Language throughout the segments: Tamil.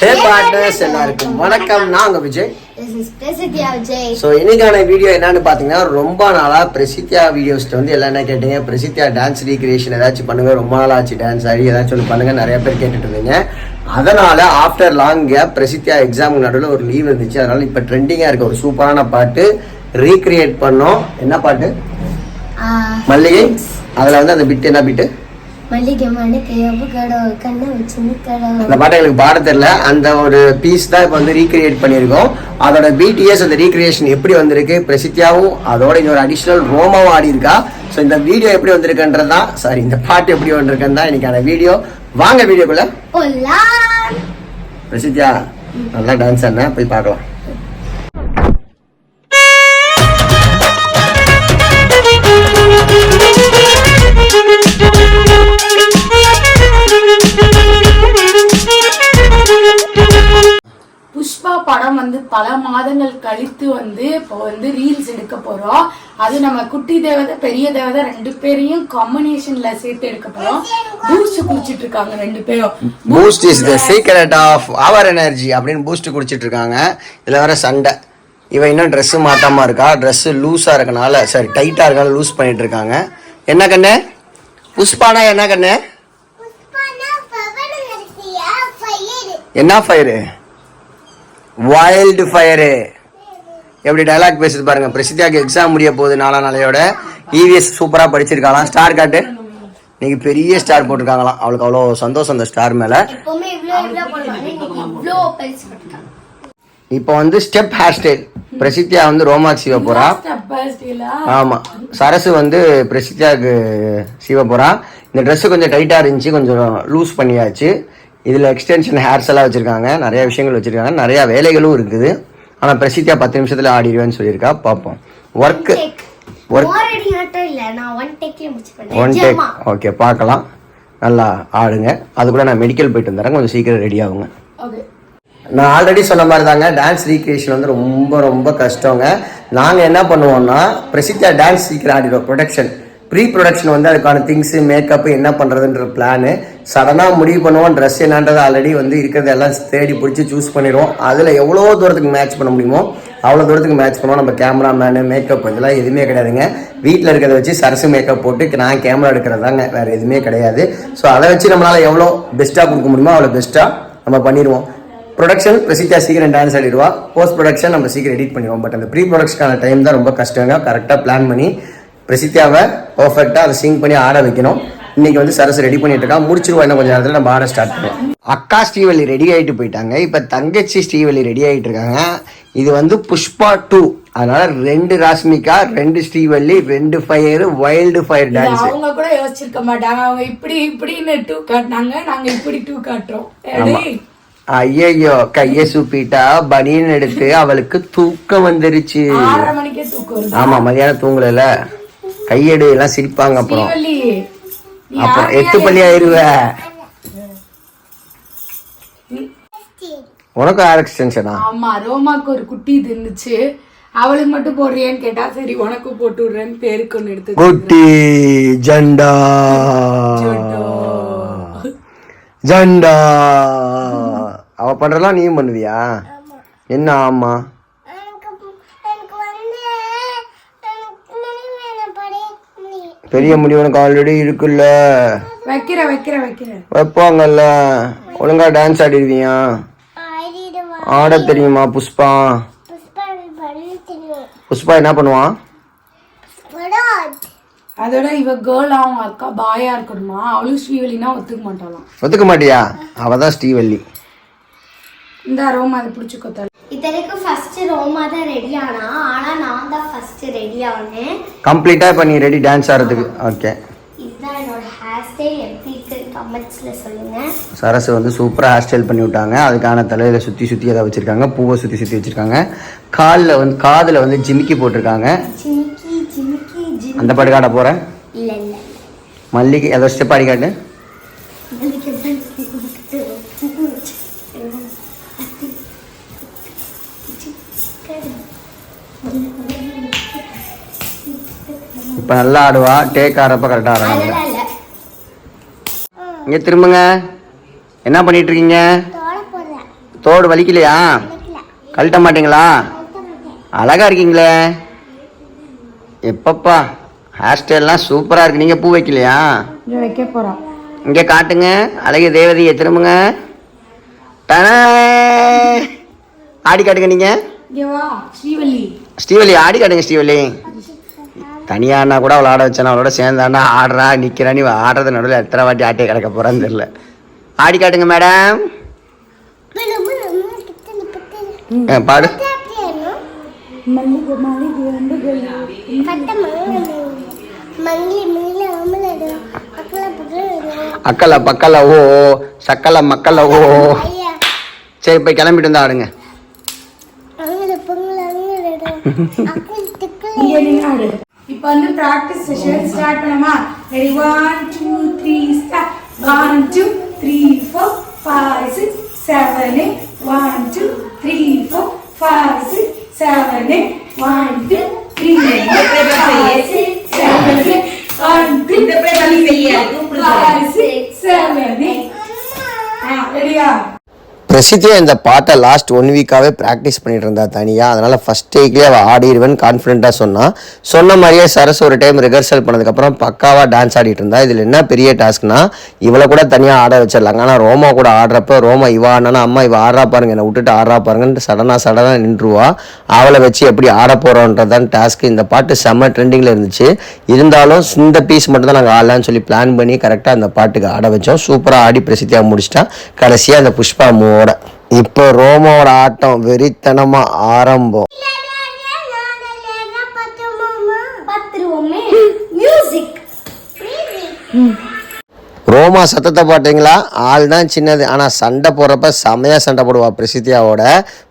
ஹே பார்ட்னர்ஸ் எல்லாருக்கும் வணக்கம். நான் உங்க விஜய். ஸோ இன்னைக்கான வீடியோ என்னன்னு பார்த்தீங்கன்னா ரொம்ப நாளாக பிரசித்தியா வீடியோஸ்ட்டு வந்து எல்லாம் என்ன கேட்டீங்க? பிரசித்தியா டான்ஸ் ரீக்ரியேஷன் ஏதாச்சும் பண்ணுங்க. ரொம்ப நாள் ஆச்சு டான்ஸ் ஆடி ஏதாச்சும் ஒன்று பண்ணுங்க. நிறைய பேர் கேட்டுட்டு இருந்தீங்க. அதனால ஆஃப்டர் லாங் கேப் பிரசித்தியா எக்ஸாமுக்கு நடுவில் ஒரு லீவ் இருந்துச்சு. அதனால இப்போ ட்ரெண்டிங்காக இருக்க. ஒரு சூப்பரான பாட்டு ரீக்ரியேட் பண்ணோம். என்ன பாட்டு? மல்லிகை. அதில் வந்து அந்த பிட்டு என்ன பிட்டு மல்லிகை கடவு கண்ணை கடவு அந்த பாட்டை எங்களுக்கு பாட தெரியல. அந்த ஒரு பீஸ் தான் இப்போ வந்து ரீக்ரியேட் பண்ணியிருக்கோம். அதோட பிடிஎஸ் அந்த ரீக்ரியேஷன் எப்படி வந்திருக்கு பிரசித்தியாவும் அதோட இன்னொரு அடிஷ்னல் ரோமாவும் ஆடி இருக்கா ஸோ இந்த வீடியோ எப்படி வந்திருக்குன்றது தான் சாரி இந்த பாட்டு எப்படி வந்திருக்குன்னு தான் இன்னைக்கான வீடியோ வாங்க வீடியோக்குள்ள பிரசித்தியா நல்லா டான்ஸ் ஆடின போய் பார்க்கலாம். வந்து பல மாதங்கள் கழித்து வந்து இப்போ வந்து ரீல்ஸ் எடுக்க போறோம். அது நம்ம குட்டி தேவதை பெரிய தேவதை ரெண்டு பேரையும் காம்பினேஷன்ல சேர்த்து எடுக்க போறோம். பூஸ்ட் குடிச்சிட்டு இருக்காங்க ரெண்டு பேரும். Boost is the secret of our energy அப்படின்னு பூஸ்ட் குடிச்சிட்டு இருக்காங்க. இதில் வேற சண்டை. இவன் இன்னும் ட்ரெஸ் மாத்தாம இருக்கா? Dress லூஸா இருக்கனால சரி டைட்டா இருக்கனால லூஸ் பண்ணிட்டு இருக்காங்க. என்ன கண்ணு? புஷ்பானா என்ன கண்ணு? என்ன ஃபயரு வைல்டு ஃபயரு எப்படி டயலாக் பேசுது பாருங்க. பிரசித்தியாக்கு எக்ஸாம் முடிய போகுது நாலா நாளையோட. இவிஎஸ் சூப்பரா படிச்சிருக்காளாம். ஸ்டார் காட்டு. இன்னைக்கு பெரிய ஸ்டார் போட்டிருக்காங்களாம். அவளுக்கு அவ்வளோ சந்தோஷம் அந்த ஸ்டார் மேல. இப்போ வந்து ஸ்டெப் ஹேர் ஸ்டைல் பிரசித்தியா வந்து ரோமாக் சீவ போறா. ஆமா. சரசு வந்து பிரசித்தியாவுக்கு சீவ போறா. இந்த Dress கொஞ்சம் டைட்டா இருந்துச்சு. கொஞ்சம் லூஸ் பண்ணியாச்சு. இதுல எக்ஸ்டென்ஷன் ஹேர்ஸ் எல்லாம் வச்சிருக்காங்க. நிறைய விஷயங்கள் வச்சிருக்காங்க. நிறைய வேலைகளும் இருக்குது. ஆனா பிரசித்தியா பத்து நிமிஷத்துல ஆடிடுவேன்னு சொல்லியிருக்கா. பார்ப்போம். ஒர்க் ஒர்க் ஒன் டேக்ல முடிச்சு ஒன் டேக் ஓகே பார்க்கலாம். நல்லா ஆடுங்க. அதுக்குள்ள நான் மெடிக்கல் போயிட்டு வந்துடுறேன். கொஞ்சம் சீக்கிரம் ரெடி ஆகுங்க. ஓகே நான் ஆல்ரெடி சொன்ன மாதிரி தாங்க டான்ஸ் ரீக்ரியேஷன் வந்து ரொம்ப ரொம்ப கஷ்டங்க. நாங்கள் என்ன பண்ணுவோம்னா பிரசித்தியா டான்ஸ் சீக்கிரம் ஆடிடுவோம் ப்ரொடக்ஷன் ப்ரீ ப்ரொடக்ஷன் வந்து அதுக்கான திங்ஸு மேக்கப் என்ன பண்ணுறதுன்ற பிளானு சடனாக முடிவு பண்ணுவோம். ட்ரெஸ் என்னன்றது ஆல்ரெடி வந்து இருக்கிறத எல்லாம் தேடி பிடிச்சி சூஸ் பண்ணிடுவோம். அதில் எவ்வளோ தூரத்துக்கு மேட்ச் பண்ண முடியுமோ அவ்வளோ தூரத்துக்கு மேட்ச் பண்ணுவோம். நம்ம கேமராமேனு மேக்கப் இதெல்லாம் எதுவுமே கிடையாதுங்க. வீட்டில் இருக்கிறத வச்சு சரசு மேக்கப் போட்டு நான் கேமரா எடுக்கிறது தாங்க வேறு எதுவுமே கிடையாது. ஸோ அதை வச்சு நம்மளால் எவ்வளோ பெஸ்ட்டாக கொடுக்க முடியுமோ அவ்வளோ பெஸ்ட்டாக நம்ம பண்ணிடுவோம். ப்ரொடக்ஷன் பிரசித்தியா சீக்கிரம் டான்ஸ் ஆடிடுவா போஸ்ட் ப்ரொடக்ஷன் நம்ம சீக்கிரம் எடிட் பண்ணிடுவோம். பட் அந்த ப்ரீ ப்ரொடக்ஷனான டைம் தான் ரொம்ப கஷ்டங்க. கரெக்டாக பிளான் பண்ணி பிரசித்தியாவை பர்ஃபெக்டாக அதை சிங் பண்ணி ஆட வைக்கணும். இன்னைக்கு வந்து சரசு ரெடி பண்ணிட்டு இருக்கா. முடிச்சிருவோம் இன்னும் கொஞ்சம் நேரத்தில் நம்ம ஆட ஸ்டார்ட் பண்ணுவோம் அக்கா ஸ்ரீவல்லி ரெடி ஆகிட்டு போயிட்டாங்க. இப்போ தங்கச்சி ஸ்ரீவல்லி ரெடி ஆகிட்டு இருக்காங்க. இது வந்து புஷ்பா டூ அதனால ரெண்டு ராஷ்மிகா ரெண்டு ஸ்ரீவல்லி ரெண்டு ஃபயர் வைல்டு ஃபயர் டான்ஸ் அவங்க கூட யோசிச்சிருக்க மாட்டாங்க. அவங்க இப்படி இப்படின்னு டூ காட்டினாங்க. நாங்க இப்படி டூ காட்டுறோம். ஐயையோ கையை சூப்பிட்டா பனியன் எடுத்து அவளுக்கு தூக்கம் வந்துருச்சு. ஆமா மதியானம் தூங்கல கையெடு எல்லாம் சிரிப்பாங்க அப்புறம். அப்புறம் எட்டு பள்ளி ஆயிருவ. உனக்கும் ஹேர் எக்ஸ்டென்ஷனா ஆமா ரோமாக்கு ஒரு குட்டி இது இருந்துச்சு. அவளுக்கு மட்டும் போடுறியான்னு கேட்டா சரி உனக்கும் போட்டு விடுறேன்னு பேருக்கு ஒண்ணு எடுத்து குட்டி ஜண்டா. ஜண்டா. அவ பண்றலாம் நீயும் பண்ணுவியா? என்ன ஆமா? பெரிய முடி உனக்கு ஆல்ரெடி இருக்குல்ல. வைக்கிற வைக்கிற வைக்கிற. வைப்பாங்கல்ல. ஒழுங்கா டான்ஸ் ஆடிடுவியா ஆட தெரியுமா புஷ்பா? புஷ்பா என்ன பண்ணுவான் அதோட இவ கேர்ள் அவங்க அக்கா பாயா இருக்கணுமா? அவளும் ஸ்ரீவல்லினா ஒத்துக்க மாட்டாளாம். ஒத்துக்க மாட்டியா? அவ தான் ஸ்ரீவல்லி. இந்த ரோமா அதை பிடிச்சி கொத்தாள் இத்தனைக்கும் ஃபர்ஸ்ட் ரோமா தான் ரெடி ஆனா ஆனா. நான் தான் ஃபர்ஸ்ட் ரெடி ஆனேன் கம்ப்ளீட்டா பண்ணி ரெடி டான்ஸ் ஆடுறதுக்கு. ஓகே இதுதான் என்னோட ஹேர் ஸ்டைல் எப்படி இருக்கு கமெண்ட்ஸ்ல சொல்லுங்க. சரசு வந்து சூப்பராக ஹேர் ஸ்டைல் பண்ணி விட்டாங்க. அதுக்கான தலையில சுற்றி சுற்றி அதை வச்சிருக்காங்க. பூவை சுற்றி சுற்றி வச்சிருக்காங்க. காலில் வந்து காதில் வந்து ஜிமிக்கி போட்டிருக்காங்க. ஜிமிக்கி ஜிமிக்கி ஜிமிக்கி. அந்த பாட்டு காட்ட போகிறேன் இல்ல இல்ல மல்லிகை ஏதோ ஸ்டெப் ஆடி காட்டு. இப்போ நல்லா ஆடுவா. டேக் ஆடுறப்ப கரெக்டாக ஆடுறாங்க இங்கே திரும்புங்க. என்ன பண்ணிட்டு இருக்கீங்க தோட போடுறேன். தோடு வலிக்கலையா? கழட்ட மாட்டீங்களா? அழகா இருக்கீங்களே. எப்பப்பா ஹேர் ஸ்டைல்லாம் சூப்பராக இருக்கு. நீங்கள் பூ வைக்கலையா? இங்க வைக்க போறோம் இங்கே காட்டுங்க. அழகிய தேவதையை திரும்புங்க. டனே. ஆடி காட்டுங்க நீங்கள் ஸ்ரீவல்லி. ஸ்ரீவலி ஆடி காட்டுங்க ஸ்ரீவலி தனியானா கூட அவளை ஆட வச்சானா அவளோட சேர்ந்தானா ஆடுறா நிற்கிறா நீ ஆடுறது நடுவில் எத்தனை வாட்டி ஆட்டிய கிடக்க போறான்னு தெரியல. ஆடி காட்டுங்க மேடம் பாடு. அக்கல பக்கல ஓ சக்கல மக்கல ஓ. சரி போய் கிளம்பிட்டு வந்து ஆடுங்க. அங்கட பொங்கல் அங்கட அக்கல் திக்கல் இங்க நின்னாடு இப்போ வந்து பிராக்டிஸ் செஷன் ஸ்டார்ட் பண்ணலாமா ready one two three start one two three four five six seven eight one two three four five six seven eight one two three Prasithya இந்த பாட்டை லாஸ்ட் ஒன் வீக்காகவே ப்ராக்டிஸ் பண்ணிட்டு இருந்தா தனியாக அதனால் ஃபஸ்ட் டேக்லேயே அவள் ஆடிடுவேன் கான்ஃபிடென்ட்டாக சொன்னான் சொன்ன. மாதிரியே சரஸ் ஒரு டைம் ரிஹர்சல் பண்ணதுக்கப்புறம் பக்காவாக டான்ஸ் ஆடிட்டு இருந்தா. இதில் என்ன பெரிய டாஸ்க்னா இவளை கூட தனியாக ஆட வச்சிடலாங்க. ஆனால் ரோமா கூட ஆடுறப்ப ரோமா இவ ஆடினா அம்மா இவ ஆடுறா பாருங்க என்னை விட்டுட்டு ஆடுறா பாருங்கன்ட்டு சடனாக சடனாக நின்றுவா. அவளை வச்சு எப்படி ஆட போகிறோன்றதான் டாஸ்க் இந்த பாட்டு செம்ம ட்ரெண்டிங்கில் இருந்துச்சு. இருந்தாலும் இந்த பீஸ் மட்டும் தான் நாங்கள் ஆடலான்னு சொல்லி பிளான் பண்ணி கரெக்டாக அந்த பாட்டுக்கு ஆட வச்சோம். சூப்பராக ஆடி பிரசித்தியாக முடிச்சிட்டா. கடைசியாக அந்த புஷ்பா மூவோட இப்போ ரோமோட ஆட்டம் வெறித்தனமா ஆரம்பம். ரோமா சத்தத்தை பாட்டீங்களா ஆள் தான் சின்னது. ஆனால் சண்டை போடுறப்ப செமையாக சண்டை போடுவா பிரசித்தியாவோட.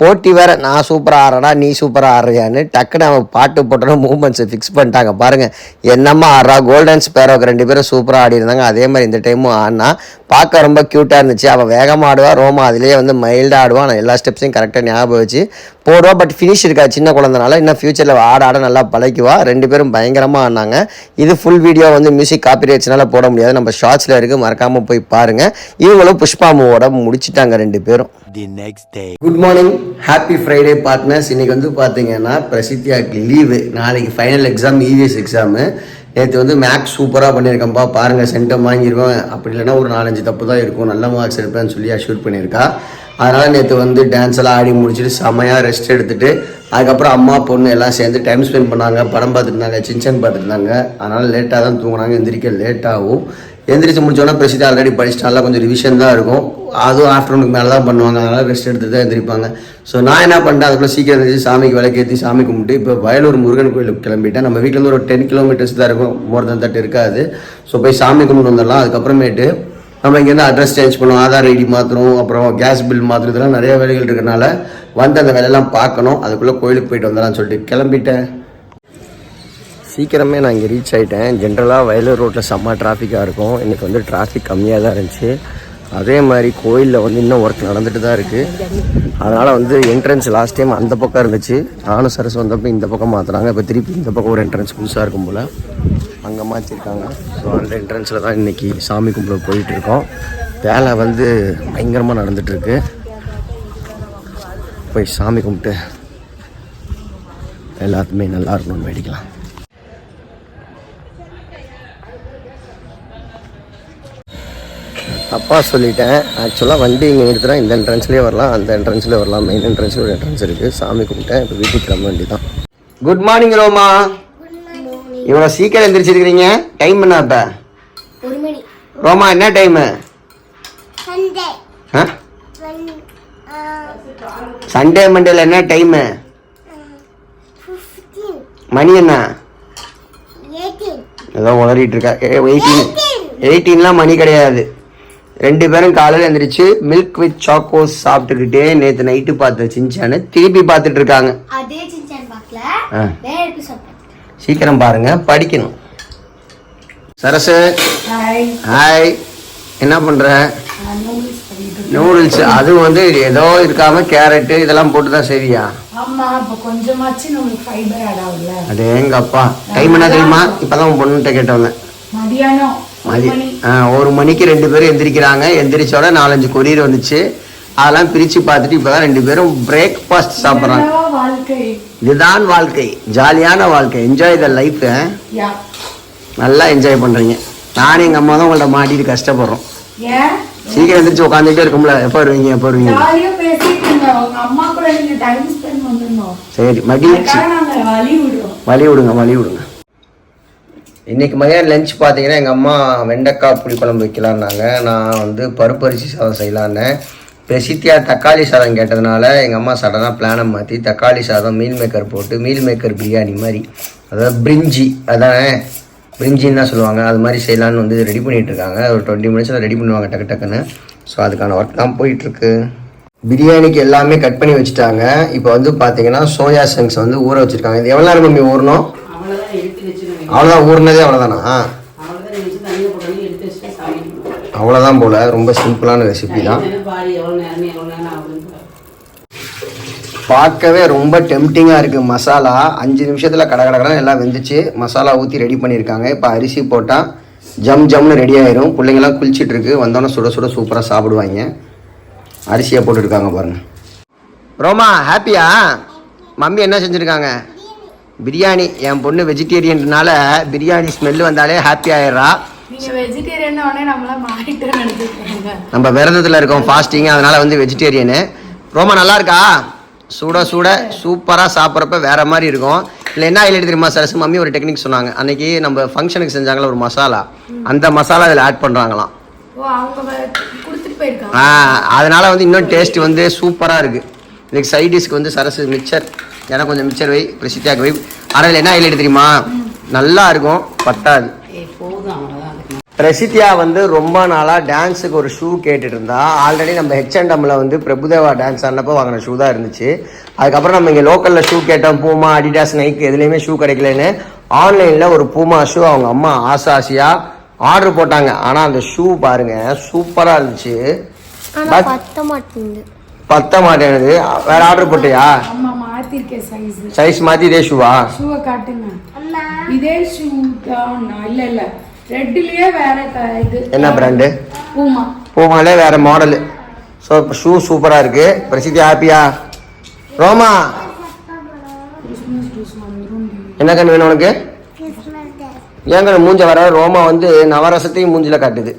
போட்டி வேற நான் சூப்பராக ஆடுறடா நீ சூப்பராக ஆடுறியான்னு டக்குன்னு அவன் பாட்டு போட்டோன்னு மூமெண்ட்ஸை ஃபிக்ஸ் பண்ணிட்டாங்க. பாருங்கள் என்னம்மா ஆடுறா? கோல்டன் ஸ்பேரோக்கு ரெண்டு பேரும் சூப்பராக ஆடி இருந்தாங்க அதே மாதிரி இந்த டைமும் ஆடினா பார்க்க ரொம்ப க்யூட்டாக இருந்துச்சு. அவன் வேகமாக ஆடுவா ரோமா அதிலேயே வந்து மைல்டாக ஆடுவான் ஆனால் எல்லா ஸ்டெப்ஸையும் கரெக்டாக ஞாபகம் வச்சு போடுவா. பட் ஃபினிஷ் இருக்கா சின்ன குழந்தனால இன்னும் ஃபியூச்சரில் ஆட ஆட நல்லா பழக்குவா ரெண்டு பேரும் பயங்கரமாக ஆடினாங்க. இது ஃபுல் வீடியோ வந்து மியூசிக் காப்பிரைட்ஸ்னால போட முடியாது. நம்ம ஷார்ட்ஸில் இருக்குது மறக்காமல் போய் பாருங்கள் இவங்களும் புஷ்பா மூவோட முடிச்சிட்டாங்க ரெண்டு பேரும். Good morning happy Friday partners இன்றைக்கி வந்து பார்த்தீங்கன்னா பிரசித்தியாக்கு லீவு நாளைக்கு ஃபைனல் எக்ஸாம் இவிஎஸ் எக்ஸாமு நேற்று வந்து மேக்ஸ் சூப்பராக பண்ணியிருக்கேன்ப்பா பாருங்கள் சென்டம் வாங்கிடுவேன் அப்படி இல்லைன்னா ஒரு நாலஞ்சு தப்பு தான் இருக்கும். நல்ல மார்க்ஸ் எடுப்பேன்னு சொல்லி அஷ்யூர் பண்ணியிருக்கா. அதனால் நேற்று வந்து டான்ஸ் எல்லாம் ஆடி முடிச்சுட்டு செமையாக ரெஸ்ட் எடுத்துகிட்டு அதுக்கப்புறம் அம்மா பொண்ணு எல்லாம் சேர்ந்து டைம் ஸ்பெண்ட் பண்ணாங்க. படம் பார்த்துட்டு இருந்தாங்க சின்சன் பார்த்துட்டு இருந்தாங்க. அதனால் லேட்டாக தான் தூங்கினாங்க. எந்திரிக்க லேட்டாகும் எந்திரிச்சு முடிச்சோன்னா பிரசித்தி ஆல்ரெடி படிச்சிட்டால கொஞ்சம் ரிவிஷன் தான் இருக்கும். அதுவும் ஆஃப்டர்நூனுக்கு மேலே தான் பண்ணுவாங்க. அதனால் ரெஸ்ட் எடுத்து தான் எழுந்திரிப்பாங்க ஸோ நான் என்ன பண்ணிட்டேன்? அதுக்குள்ள சீக்கிரம் எழுந்திரிச்சு சாமிக்கு விளக்கேற்றி சாமி கும்பிட்டு இப்போ வயலூர் முருகன் கோயிலுக்கு கிளம்பிட்டேன். நம்ம வீட்டிலேருந்து ஒரு டென் கிலோமீட்டர்ஸ் தான் இருக்கும். மோர் தன் தட் இருக்காது. ஸோ போய் சாமி கும்பிட்டு வந்துடலாம். அதுக்கப்புறமேட்டு நம்ம இங்கேருந்து அட்ரஸ் சேஞ்ச் பண்ணுவோம். ஆதார் ஐடி மாற்றணும் அப்புறம் கேஸ் பில் மாற்றணும் இதெல்லாம் நிறைய வேலைகள் இருக்கிறனால வந்து அந்த வேலையெல்லாம் பார்க்கணும். அதுக்குள்ளே கோயிலுக்கு போயிட்டு வந்துடலாம்னு சொல்லிட்டு கிளம்பிட்டேன். சீக்கிரமே நான் இங்கே ரீச் ஆகிட்டேன் ஜென்ரலாக வயலூர் ரோட்டில் செம்ம டிராஃபிக்காக இருக்கும். இன்றைக்கி வந்து டிராஃபிக் கம்மியாக தான் இருந்துச்சு. அதே மாதிரி கோயிலில் வந்து இன்னும் ஒர்க் நடந்துட்டு தான் இருக்குது அதனால் வந்து என்ட்ரன்ஸ் லாஸ்ட் டைம் அந்த பக்கம் இருந்துச்சு. நானும் சரஸ் வந்தப்போ இந்த பக்கம் மாற்றுறாங்க இப்போ திருப்பி இந்த பக்கம் ஒரு என்ட்ரன்ஸ் புதுசாக இருக்கும் போல். அங்கே மாற்றிருக்காங்க ஸோ அந்த என்ட்ரன்ஸில் தான் இன்றைக்கி சாமி கும்பிட போயிட்டுருக்கோம் வேலை வந்து பயங்கரமாக நடந்துகிட்ருக்கு போய் சாமி கும்பிட்டு எல்லாத்துமே நல்லா இருக்கணும்னு வேடிக்கலாம் தப்பாக சொல்லிட்டேன். ஆக்சுவலாக வண்டி இங்கே நிறுத்தினா இந்த என்ட்ரன்ஸ்லேயே வரலாம் அந்த என்ட்ரன்ஸ்லேயே வரலாம் மெயின் என்ட்ரன்ஸில் ஒரு என்ட்ரன்ஸ் இருக்குது சாமி கும்பிட்டேன். இப்போ வீட்டுக்கு கிளம்ப வேண்டி தான் குட் மார்னிங் ரோமா. இவ்வளோ சீக்கிரம் எந்திரிச்சிருக்கிறீங்க. டைம் என்ன இப்போ ரோமா என்ன டைமு சண்டே மண்டேல என்ன டைமு மணி என்ன? ஏதோ உளறிட்டு இருக்கா. எயிட்டீன் எயிட்டீன்லாம் மணி கிடையாது. ரெண்டு பேரும் காலையில் எந்திரிச்சு மில்க் வித் சாக்கோஸ் சாப்பிட்டுக்கிட்டே நேற்று நைட்டு பார்த்த சின்சானு திருப்பி பார்த்துட்டு இருக்காங்க. அதே சீக்கிரம் பாருங்க படிக்கணும். சரசு. ஹாய் ஹாய் என்ன பண்ற? நூடுல்ஸ் அது வந்து ஏதோ இருக்காம கேரட்டு இதெல்லாம் போட்டு தான் ஆகும்ல அடே எங்க அப்பா டைம் என்ன தெரியுமா? இப்பதான் பொண்ணுகிட்ட கேட்டவங்க மதியானம். ஒரு மணிக்கு ரெண்டு பேரும் எந்திரிக்கிறாங்க. எந்திரிச்சோட நாலஞ்சு கொரியர் வந்துச்சு. அதெல்லாம் பிரித்து பார்த்துட்டு இப்போ தான் ரெண்டு பேரும் பிரேக்ஃபாஸ்ட் சாப்பிட்றாங்க. இதுதான் வாழ்க்கை. ஜாலியான வாழ்க்கை. என்ஜாய் த லைஃப் நல்லா என்ஜாய் பண்ணுறீங்க நானும் எங்கள் அம்மா தான் உங்கள்ட்ட மாட்டிட்டு கஷ்டப்படுறோம். சீக்கிரம் எந்திரிச்சு உட்காந்துட்டே இருக்கும்ல. எப்போ வருவீங்க எப்போ வருவீங்க? சரி மகிழ்ச்சி. வழி விடுங்க வழி விடுங்க. இன்றைக்கி மதியம் லஞ்ச் பார்த்தீங்கன்னா எங்கள் அம்மா வெண்டைக்காய் புளிக்குழம்பு வைக்கலான்னாங்க. நான் வந்து பருப்பு அரிசி சாதம் செய்யலான்னு பிரசித்தியாக தக்காளி சாதம் கேட்டதுனால எங்கள் அம்மா சடனாக பிளானை மாற்றி தக்காளி சாதம் மீல் மேக்கர் போட்டு மீல் மேக்கர் பிரியாணி மாதிரி. அதாவது பிரிஞ்சி அதானே பிரிஞ்சின்னு தான் சொல்லுவாங்க. அது மாதிரி செய்யலான்னு வந்து ரெடி பண்ணிகிட்ருக்காங்க இருக்காங்க. ஒரு டுவெண்ட்டி மினிட்ஸில் ரெடி பண்ணுவாங்க டக்கு டக்குன்னு. ஸோ அதுக்கான ஒர்க் தான் போயிட்டுருக்கு. பிரியாணிக்கு எல்லாமே கட் பண்ணி வச்சுட்டாங்க. இப்போ வந்து பார்த்தீங்கன்னா சோயா சங்க்ஸ் வந்து ஊற வச்சுருக்காங்க. இது எவ்வளோ நேரம் மம்மி ஊறணும்? அவ்வளோதான் ஊறினதே அவ்வளோதானா அவ்வளோதான் போல் ரொம்ப சிம்பிளான ரெசிபி தான். பார்க்கவே ரொம்ப டெம்டிங்காக இருக்குது மசாலா அஞ்சு நிமிஷத்தில் கடை கடை எல்லாம் வெந்துச்சு. மசாலா ஊற்றி ரெடி பண்ணியிருக்காங்க. இப்போ அரிசி போட்டால் ஜம் ஜம்னு ரெடி ஆயிரும். பிள்ளைங்கெல்லாம் குளிச்சிட்டு இருக்கு. வந்தோன்னே சுட சுட சூப்பராக சாப்பிடுவாங்க. அரிசியை போட்டுருக்காங்க பாருங்க. ரோமா ஹாப்பியா மம்மி என்ன செஞ்சுருக்காங்க? பிரியாணி என் பொண்ணு வெஜிடேரியன்றனால பிரியாணி ஸ்மெல்லு வந்தாலே ஹாப்பி ஆயிடுறா. நம்ம விரதத்தில் இருக்கோம் ஃபாஸ்டிங் அதனால வந்து வெஜிடேரியனு ரோமா நல்லா இருக்கா? சுட சுட சூப்பராக சாப்பிட்றப்ப வேற மாதிரி இருக்கும். இல்லை என்ன ஹைலைட் தெரியுமா சரசு மம்மி ஒரு டெக்னிக் சொன்னாங்க. அன்னைக்கு நம்ம ஃபங்க்ஷனுக்கு செஞ்சாங்களா ஒரு மசாலா. அந்த மசாலா இதில் ஆட் பண்ணுறாங்களாம் ஆ அதனால வந்து இன்னும் டேஸ்ட் வந்து சூப்பராக இருக்குது இதுக்கு சைட் டிஷ்க்கு வந்து சரசு மிக்சர் எனக்கு கொஞ்சம் மிக்சர் வை பிரசித்தியாக்கு வை. ஆனால் என்ன ஹைலைட் தெரியுமா? நல்லா இருக்கும் பத்தாது. அதுக்கு பிரசித்தியா வந்து ரொம்ப நாளாக டான்ஸுக்கு ஒரு ஷூ கேட்டுட்டு இருந்தா ஆல்ரெடி நம்ம ஹெச்என்டம்ல வந்து பிரபுதேவா டான்ஸ் ஆனப்போ வாங்கின ஷூ தான் இருந்துச்சு. அதுக்கப்புறம் நம்ம இங்கே லோக்கலில் ஷூ கேட்டோம் பூமா அடிடாஸ் நைக் எதுலேயுமே ஷூ கிடைக்கலன்னு ஆன்லைனில் ஒரு பூமா ஷூ அவங்க அம்மா ஆசை ஆசையாக ஆர்டர் போட்டாங்க. ஆனால் அந்த ஷூ பாருங்க சூப்பராக இருந்துச்சு. பத்த மாட்டேங்குது. பத்த மாட்டேங்குது. வேற ஆர்டர் போட்டியா? மாத்திருக்கேன் சைஸ் சைஸ் மாற்றி இதே ஷூவா ஷூவை காட்டுங்க. இதே ஷூ தான் இல்ல இல்ல. ரெட்லயே வேற இது. என்ன பிராண்டு பூமா பூமாலே வேற மாடலு ஸோ இப்போ ஷூ சூப்பராக இருக்கு. பிரசித்தி ஹாப்பியா ரோமா? என்ன கண்ணு வேணும் உனக்கு? ஏன் கண்ணு மூஞ்ச வர ரோமா வந்து நவரசத்தையும் மூஞ்சில காட்டுது.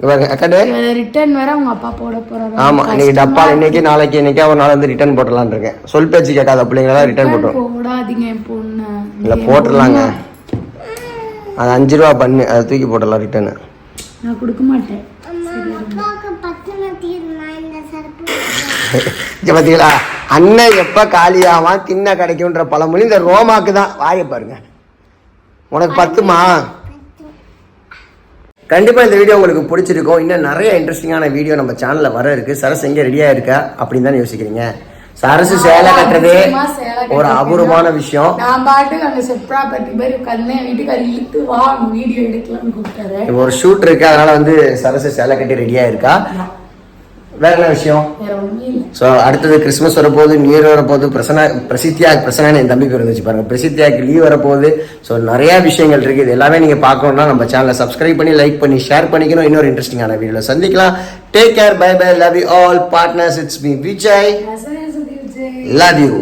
ரிட்டர்ன் வேற அவங்க அப்பா போட போறாரு. ஆமா இன்னைக்கு டப்பா இன்னைக்கு நாளைக்கு இன்னைக்கு ஒரு நாள் வந்து ரிட்டர்ன் போட்டுடலான்னு இருக்கேன். சொல் பேச்சு கேட்காத பிள்ளைங்களா ரிட்டர்ன் போட்டுரும். போடாதீங்க என் பொண்ணு. இல்லை போட்டுடலாங்க. அது அஞ்சு ரூபா பண்ணு அதை தூக்கி போட்டுடலாம் ரிட்டர்னு நான் கொடுக்க மாட்டேன். பாத்தீங்களா? அண்ணன் எப்ப காலியாவான் தின்ன கிடைக்கும்ன்ற பழமொழி இந்த ரோமாக்கு தான். வாய பாருங்க. உனக்கு பத்துமா? கண்டிப்பா இந்த வீடியோ உங்களுக்கு பிடிச்சிருக்கும். இன்னும் நிறைய இன்ட்ரெஸ்டிங்கான வீடியோ நம்ம சேனல்ல வர இருக்கு. சரஸ் எங்க ரெடியா இருக்கா? அப்படின்னு தானே யோசிக்கிறீங்க. சரசு சேலை கட்டுறதே ஒரு அபூர்வமான விஷயம். நான் பாட்டுக்கு அந்த செட் ப்ராப்பர்ட்டி மாதிரி உட்காந்து என் வீட்டுக்காரர் இழுத்து வா வீடியோ எடுக்கலாம்னு கூப்பிட்டாரு. இப்போ ஒரு ஷூட் இருக்கு. அதனால வந்து சரசு சேலை கட்டி ரெடியா இருக்கா? வேற என்ன விஷயம்? ஸோ அடுத்தது கிறிஸ்மஸ் வரப்போகுது நியூ இயர் வரப்போகுது பிரசனா பிரசித்தியா பிரசனான்னு என் தம்பிக்கு இருந்துச்சு பாருங்க பிரசித்தியாக்கு லீவ் வரப்போகுது. ஸோ நிறைய விஷயங்கள் இருக்கு. இது எல்லாமே நீங்க பார்க்கணும்னா நம்ம சேனலை சப்ஸ்கிரைப் பண்ணி லைக் பண்ணி ஷேர் பண்ணிக்கணும். இன்னொரு இன்ட்ரெஸ்டிங்கான வீடியோல சந்திக்கலாம். Take care bye bye love you all partners it's me Vijay love you